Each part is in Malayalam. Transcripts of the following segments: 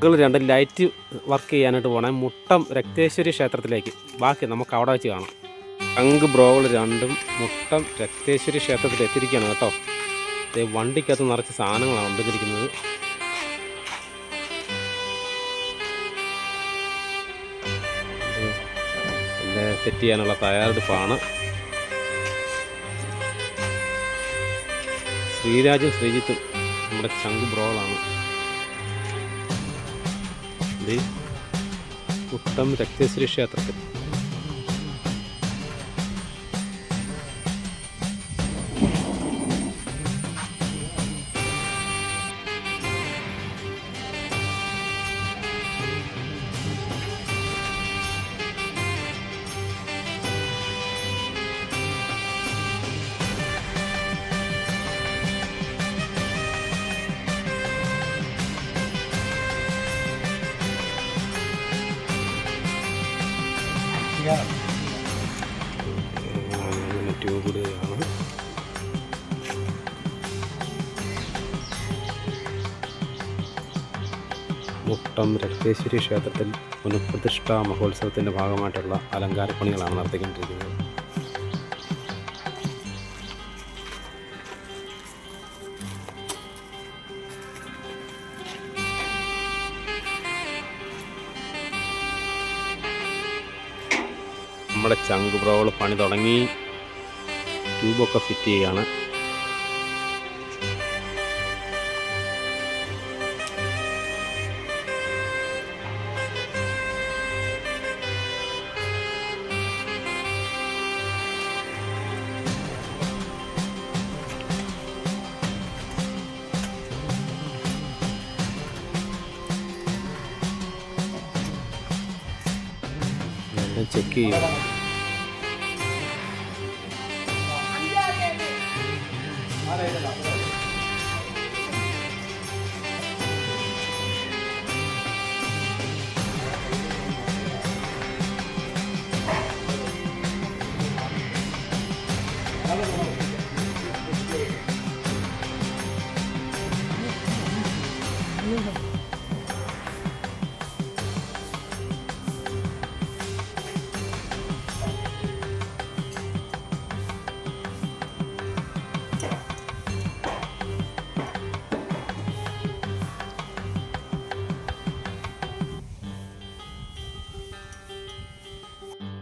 നിങ്ങൾ രണ്ട് ലൈറ്റ് വർക്ക് ചെയ്യാനായിട്ട് പോകണേ മുട്ടം രക്തേശ്വരി ക്ഷേത്രത്തിലേക്ക്. ബാക്കി നമുക്ക് അവിടെ വെച്ച് കാണാം. ടങ്ക് ബ്രോകൾ രണ്ടും മുട്ടം രക്തേശ്വരി ക്ഷേത്രത്തിൽ എത്തിയിരിക്കുകയാണ് കേട്ടോ. വണ്ടിക്കകത്ത് നിറച്ച് സാധനങ്ങളാണ് കൊണ്ടുവന്നിരിക്കുന്നത്. സെറ്റ് ചെയ്യാനുള്ള തയ്യാറെടുപ്പാണ്. ശ്രീരാജും ശ്രീജിത്തും നമ്മുടെ ചങ്ക് ബ്രോകളാണ് ഇത് മുട്ടം രക്തേശ്വരി ക്ഷേത്രത്തിൽ. മുട്ടം രക്തേശ്വരി ക്ഷേത്രത്തിൽ പുനഃപ്രതിഷ്ഠാ മഹോത്സവത്തിന്റെ ഭാഗമായിട്ടുള്ള അലങ്കാരപ്പണികളാണ് നടത്തിക്കൊണ്ടിരിക്കുന്നത്. നമ്മുടെ ചങ്ക് ബ്രോകൾ പണി തുടങ്ങി ട്യൂബൊക്കെ ഫിറ്റ് ചെയ്യുകയാണ് 제 게임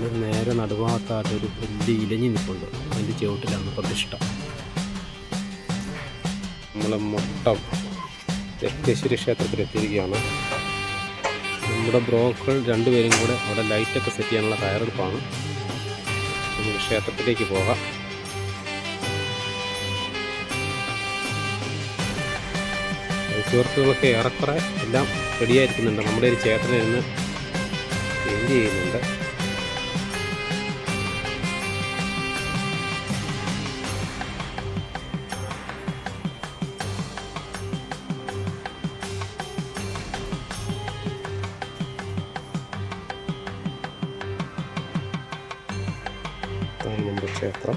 ഇന്ന് നേരെ നടുഭാഗത്തായിട്ട് ഒരു വലിയ ഇലഞ്ഞി നിൽപ്പുണ്ട് അതിന്റെ ചുവട്ടിലാണ് പ്രതിഷ്ഠ. നമ്മൾ മൊട്ടം രക്തേശ്വരി ക്ഷേത്രത്തിൽ എത്തിയിരിക്കുകയാണ് നമ്മുടെ ബ്രോക്കൾ രണ്ടുപേരും കൂടെ അവിടെ ലൈറ്റൊക്കെ സെറ്റ് ചെയ്യാനുള്ള തയ്യാറെടുപ്പാണ്. നമുക്ക് ക്ഷേത്രത്തിലേക്ക് പോകാം. സുഹൃത്തുക്കളൊക്കെ ഏറെക്കുറെ എല്ലാം റെഡിയായിരിക്കുന്നുണ്ട് നമ്മുടെ ഒരു ചേട്ടനിൽ നിന്ന് പെയിന്റ് ചെയ്യുന്നുണ്ട്. നമ്മുടെ ക്ഷേത്രം.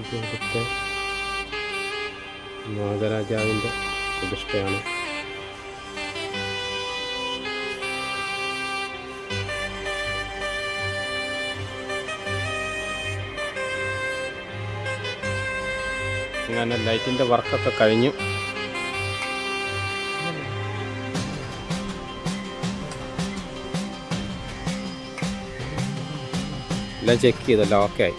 ഇവിടുത്തെ നാഗരാജാവിന്റെ പ്രതിഷ്ഠയാണ് അങ്ങനെ ലൈറ്റിന്റെ വർക്കൊക്കെ കഴിഞ്ഞു. എല്ലാം ചെക്ക് ചെയ്തല്ലോ ഓക്കെ ആയി.